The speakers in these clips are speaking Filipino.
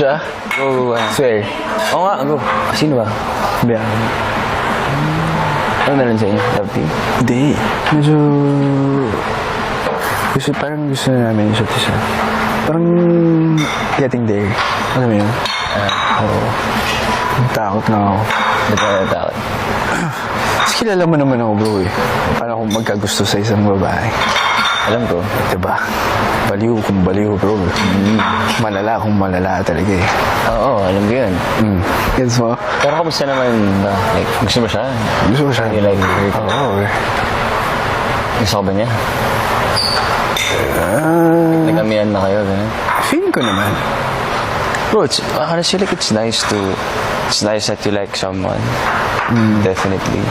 Siya? Go, ano. Swear. Oo nga, go. Sino ba? Biya. Ano meron sa inyo? Love team? Hindi. Medyo... Gusto, parang gusto na namin isa't isa. Parang getting there. Alam mo yun? Ah, Oo. Takot na ako. Ba't ka natatakot? Kasi kilala mo naman ako, bro eh. Paano akong magkagusto sa isang babae? Alam ko. Diba? Baliw kung baliw, bro. Malala kung malala talaga eh. Oo, alam ko yun. Mm. Gets mo? Pero kamusta naman ba? Like, gusto mo siya? Gusto ko siya. You like her? Oo. eh. Gusto ka ba niya? Ah, Nagkamihan na kayo, gano'n? feeling ko naman. Bro, it's, honestly, like, it's nice to, it's nice that you like someone. Definitely.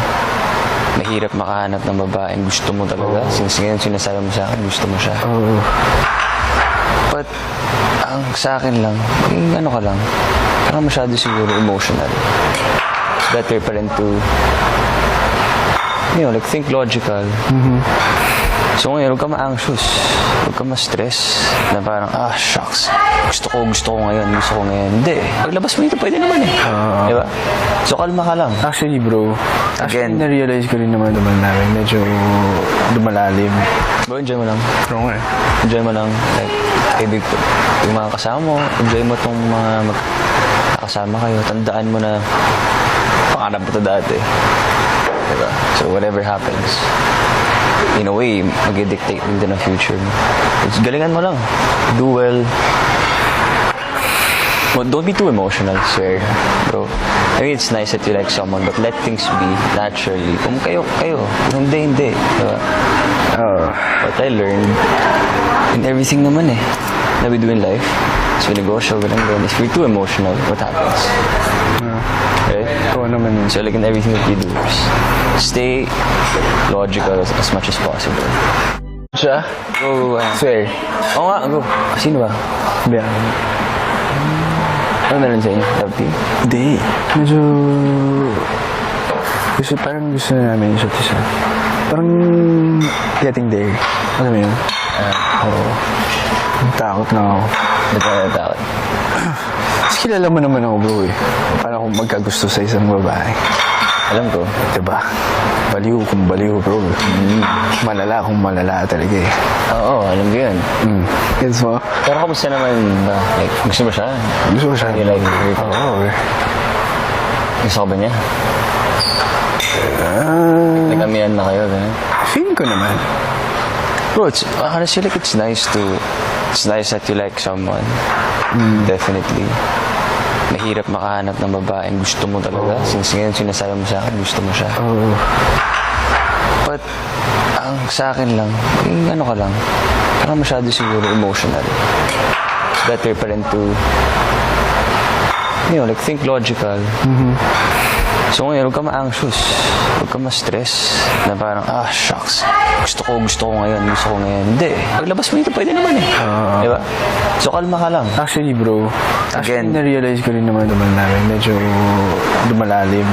Mahirap makahanap ng babaeng gusto mo talaga. Since ngayon sinasabi mo sa akin, gusto mo siya. Oo. But, ang sa akin lang, yung ano ka lang, parang masyado siguro emotional. It's better pa rin to, you know, like, think logical. So ngayon, huwag ka ma-anxious. Huwag ka ma-stress. Na parang, ah, shucks. Gusto ko, gusto ko ngayon, gusto ko ngayon. Hindi. Paglabas mo dito, pwede naman eh. Di ba? So kalma ka lang. Actually, bro, actually, Again. na-realize ko rin naman naman namin, medyo lumalalim. Bro, enjoy mo lang. Oo nga eh. Enjoy mo lang. Like, ibig ko. Yung mga kasama mo, enjoy mo tong mga mag kasama kayo. Tandaan mo na pangarap mo to dati. Diba? So, whatever happens, in a way, mag-dictate din din ang future mo. It's, galingan mo lang. Do well. Well, don't be too emotional, swear, bro. I mean, it's nice that you like someone, but let things be naturally. Kung kayo, kayo. Kung hindi, hindi. Diba? Oo. What I learned in everything naman eh that we do in life is we negosyo, ganun ganun. If you're too emotional, what happens? Right? Ikaw naman yun. So like in everything that you do, stay logical as, as much as possible. Siya? Go, uh, Swear. Oo nga, go. Sino ba? Biya. Ano meron sa inyo? Love team? Hindi. Medyo... Gusto, parang gusto na namin isa't isa. Parang getting there. Alam mo yun? Ah, Oo. Takot na ako. Ba't ka natatakot? Kasi kilala mo naman ako, bro eh. Paano akong magkagusto sa isang babae? Alam ko. Diba? Baliw kung baliw, bro. Malala kung malala talaga eh. Oo, alam ko yun. Mm. Gets mo? Pero kamusta naman ba? Like, gusto mo siya? Gusto ko siya. You like her? Oo. eh. Gusto ka ba niya? Ah, Nagkamihan na kayo, gano'n? feeling ko naman. Bro, it's, honestly, like, it's nice to, it's nice that you like someone. Definitely. Mahirap makahanap ng babaeng gusto mo talaga. Since ngayon sinasabi mo sa akin, gusto mo siya. Oo. But, ang sa akin lang, yung ano ka lang, parang masyado siguro emotional. It's better pa rin to, you know, like, think logical. So ngayon, huwag ka ma-anxious. Huwag ka ma-stress. Na parang, ah, shucks. Gusto ko, gusto ko ngayon, gusto ko ngayon. Hindi. Paglabas mo dito, pwede naman eh. Di ba? So kalma ka lang. Actually, bro, actually, Again. na-realize ko rin naman naman namin, medyo lumalalim.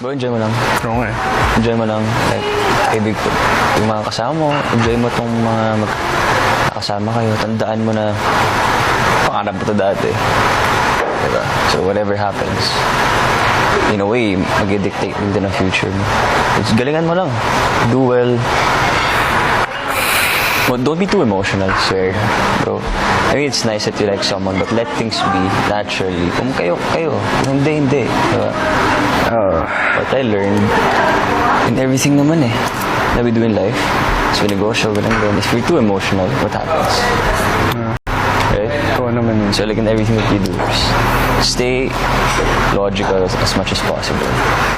Bro, enjoy mo lang. Oo nga eh. Enjoy mo lang. Like, ibig ko. Yung mga kasama mo, enjoy mo tong mga mag kasama kayo. Tandaan mo na pangarap mo to dati. Diba? So whatever happens, in a way, mag-dictate din ang future mo. Galingan mo lang. Do well. Well, don't be too emotional, swear, bro. I mean, it's nice that you like someone, but let things be naturally. Kung kayo, kayo. Hindi, hindi. Diba? Oo. What I learned in everything naman eh that we do in life we negosyo, ganun ganun. If you're too emotional, what happens? Right? Ikaw naman yun. So like in everything that you do, stay logical as, as much as possible.